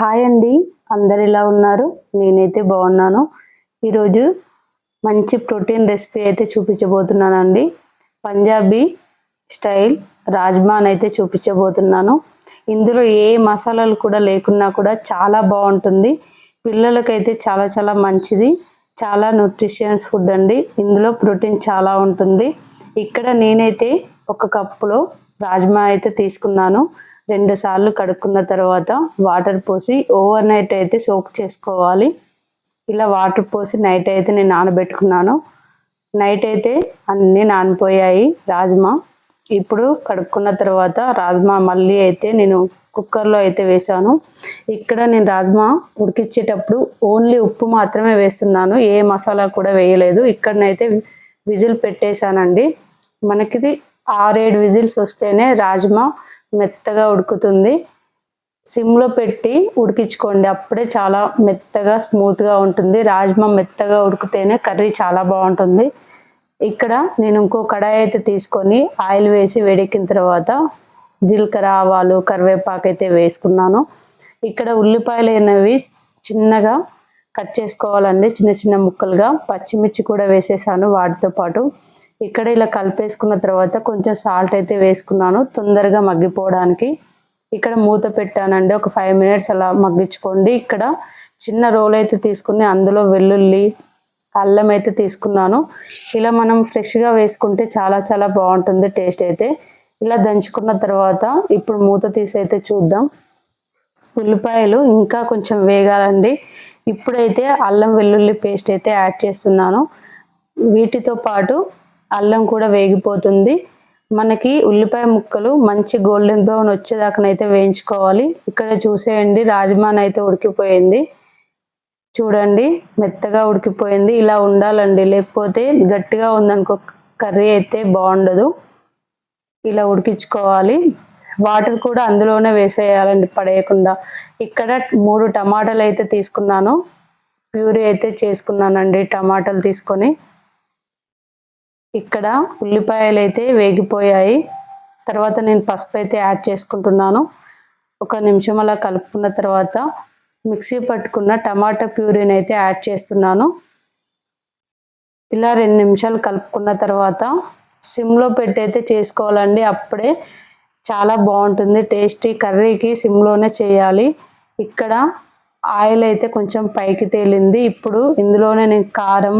Hi అండి. అందరు ఎలా ఉన్నారు? నేనైతే బాగున్నాను. ఈరోజు మంచి ప్రోటీన్ రెసిపీ అయితే చూపించబోతున్నానండి. పంజాబీ స్టైల్ రాజ్మాన్ అయితే చూపించబోతున్నాను. ఇందులో ఏ మసాలాలు కూడా లేకున్నా కూడా చాలా బాగుంటుంది. పిల్లలకైతే చాలా చాలా మంచిది. చాలా న్యూట్రిషియన్స్ ఫుడ్ అండి. ఇందులో ప్రోటీన్ చాలా ఉంటుంది. ఇక్కడ నేనైతే ఒక కప్పులో రాజ్మా అయితే తీసుకున్నాను. రెండు సార్లు కడుక్కున్న తర్వాత వాటర్ పోసి ఓవర్ నైట్ అయితే సోక్ చేసుకోవాలి. ఇలా వాటర్ పోసి నైట్ అయితే నేను నానబెట్టుకున్నాను. నైట్ అయితే అన్నీ నానిపోయాయి రాజ్మా. ఇప్పుడు కడుక్కున్న తర్వాత రాజ్మా మళ్ళీ అయితే నేను కుక్కర్లో అయితే వేసాను ఇక్కడ నేను రాజ్మా ఉడికిచ్చేటప్పుడు ఓన్లీ ఉప్పు మాత్రమే వేస్తున్నాను. ఏ మసాలా కూడా వేయలేదు. ఇక్కడనైతే విజిల్ పెట్టేశానండి. మనకిది ఆరేడు విజిల్స్ వస్తేనే రాజ్మా మెత్తగా ఉడుకుతుంది. సిమ్లో పెట్టి ఉడికించుకోండి. అప్పుడే చాలా మెత్తగా స్మూత్గా ఉంటుంది. రాజ్మా మెత్తగా ఉడికితేనే కర్రీ చాలా బాగుంటుంది. ఇక్కడ నేను ఇంకో కడాయి అయితే తీసుకొని ఆయిల్ వేసి వేడెక్కిన తర్వాత జీలకర్ర ఆవాలు కరివేపాకు అయితే వేసుకున్నాను. ఇక్కడ ఉల్లిపాయలు అనేవి చిన్నగా కట్ చేసుకోవాలండి. చిన్న చిన్న ముక్కలుగా పచ్చిమిర్చి కూడా వేసేసాను వాటితో పాటు. ఇక్కడ ఇలా కలిపేసుకున్న తర్వాత కొంచెం సాల్ట్ అయితే వేసుకున్నాను. తొందరగా మగ్గిపోవడానికి. ఇక్కడ మూత పెట్టానండి. ఒక ఫైవ్ మినిట్స్ అలా మగ్గించుకోండి. ఇక్కడ చిన్న రోల్ అయితే తీసుకుని అందులో వెల్లుల్లి అల్లం అయితే తీసుకున్నాను. ఇలా మనం ఫ్రెష్గా వేసుకుంటే చాలా చాలా బాగుంటుంది టేస్ట్ అయితే. ఇలా దంచుకున్న తర్వాత ఇప్పుడు మూత తీసి అయితే చూద్దాం. ఉల్లిపాయలు ఇంకా కొంచెం వేగాలండి. ఇప్పుడైతే అల్లం వెల్లుల్లి పేస్ట్ అయితే యాడ్ చేస్తున్నాను. వీటితో పాటు అల్లం కూడా వేగిపోతుంది. మనకి ఉల్లిపాయ ముక్కలు మంచి గోల్డెన్ బ్రౌన్ వచ్చేదాకనైతే వేయించుకోవాలి. ఇక్కడ చూసేయండి రాజ్మాన్ అయితే ఉడికిపోయింది. చూడండి మెత్తగా ఉడికిపోయింది. ఇలా ఉండాలండి. లేకపోతే గట్టిగా ఉందనుకో కర్రీ అయితే బాగుండదు. ఇలా ఉడికించుకోవాలి. వాటర్ కూడా అందులోనే వేసేయాలండి పడేయకుండా ఇక్కడ మూడు టమాటాలు అయితే తీసుకున్నాను. ప్యూరీ అయితే చేసుకున్నానండి టమాటాలు తీసుకొని. ఇక్కడ ఉల్లిపాయలు అయితే వేగిపోయాయి. తర్వాత నేను పసుపు అయితే యాడ్ చేసుకుంటున్నాను. ఒక నిమిషం అలా కలుపుకున్న తర్వాత మిక్సీ పట్టుకున్న టమాటా ప్యూరీని అయితే యాడ్ చేస్తున్నాను. ఇలా రెండు నిమిషాలు కలుపుకున్న తర్వాత సిమ్లో పెట్టి అయితే చేసుకోవాలండి. అప్పుడే చాలా బాగుంటుంది. టేస్టీ కర్రీకి సిమ్లోనే చేయాలి. ఇక్కడ ఆయిల్ అయితే కొంచెం పైకి తేలింది. ఇప్పుడు ఇందులోనే నేను కారం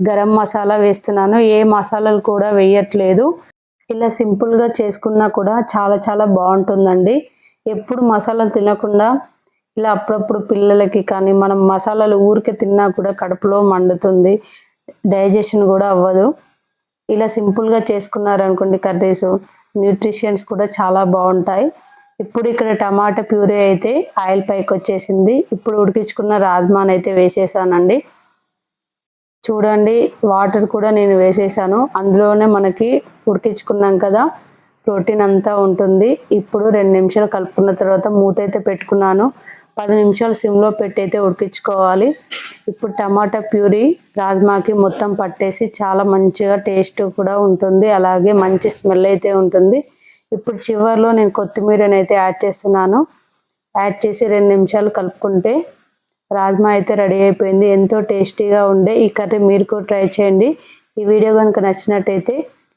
గరం మసాలా వేస్తున్నాను. ఏ మసాలాలు కూడా వేయట్లేదు. ఇలా సింపుల్గా చేసుకున్నా కూడా చాలా చాలా బాగుంటుందండి. ఎప్పుడు మసాలాలు తినకుండా ఇలా అప్పుడప్పుడు పిల్లలకి కానీ మనం మసాలాలు ఊరికే తిన్నా కూడా కడుపులో మండుతుంది. డైజెషన్ కూడా అవ్వదు. ఇలా సింపుల్గా చేసుకున్నారనుకోండి కర్రీస్ న్యూట్రిషన్స్ కూడా చాలా బాగుంటాయి. ఇప్పుడు ఇక్కడ టమాటా ప్యూరీ అయితే ఆయిల్ పైకి వచ్చేసింది. ఇప్పుడు ఉడికించుకున్న రాజ్మాన్ అయితే వేసేసానండి. చూడండి వాటర్ కూడా నేను వేసేసాను. అందులోనే మనకి ఉడికించుకున్నాం కదా ప్రోటీన్ అంతా ఉంటుంది. ఇప్పుడు రెండు నిమిషాలు కలుపుకున్న తర్వాత మూత అయితే పెట్టుకున్నాను. పది నిమిషాలు సిమ్లో పెట్టి అయితే ఉడికించుకోవాలి. ఇప్పుడు టమాటా ప్యూరీ రాజ్మాకి మొత్తం పట్టేసి చాలా మంచిగా టేస్ట్ కూడా ఉంటుంది. అలాగే మంచి స్మెల్ అయితే ఉంటుంది. ఇప్పుడు చివరిలో నేను కొత్తిమీరని అయితే యాడ్ చేస్తున్నాను. యాడ్ చేసి రెండు నిమిషాలు కలుపుకుంటే రాజ్మా అయితే రెడీ అయిపోయింది. ఎంతో టేస్టీగా ఉండే ఈ కర్రీ మీరు కూడా ట్రై చేయండి. ఈ వీడియో కనుక నచ్చినట్టయితే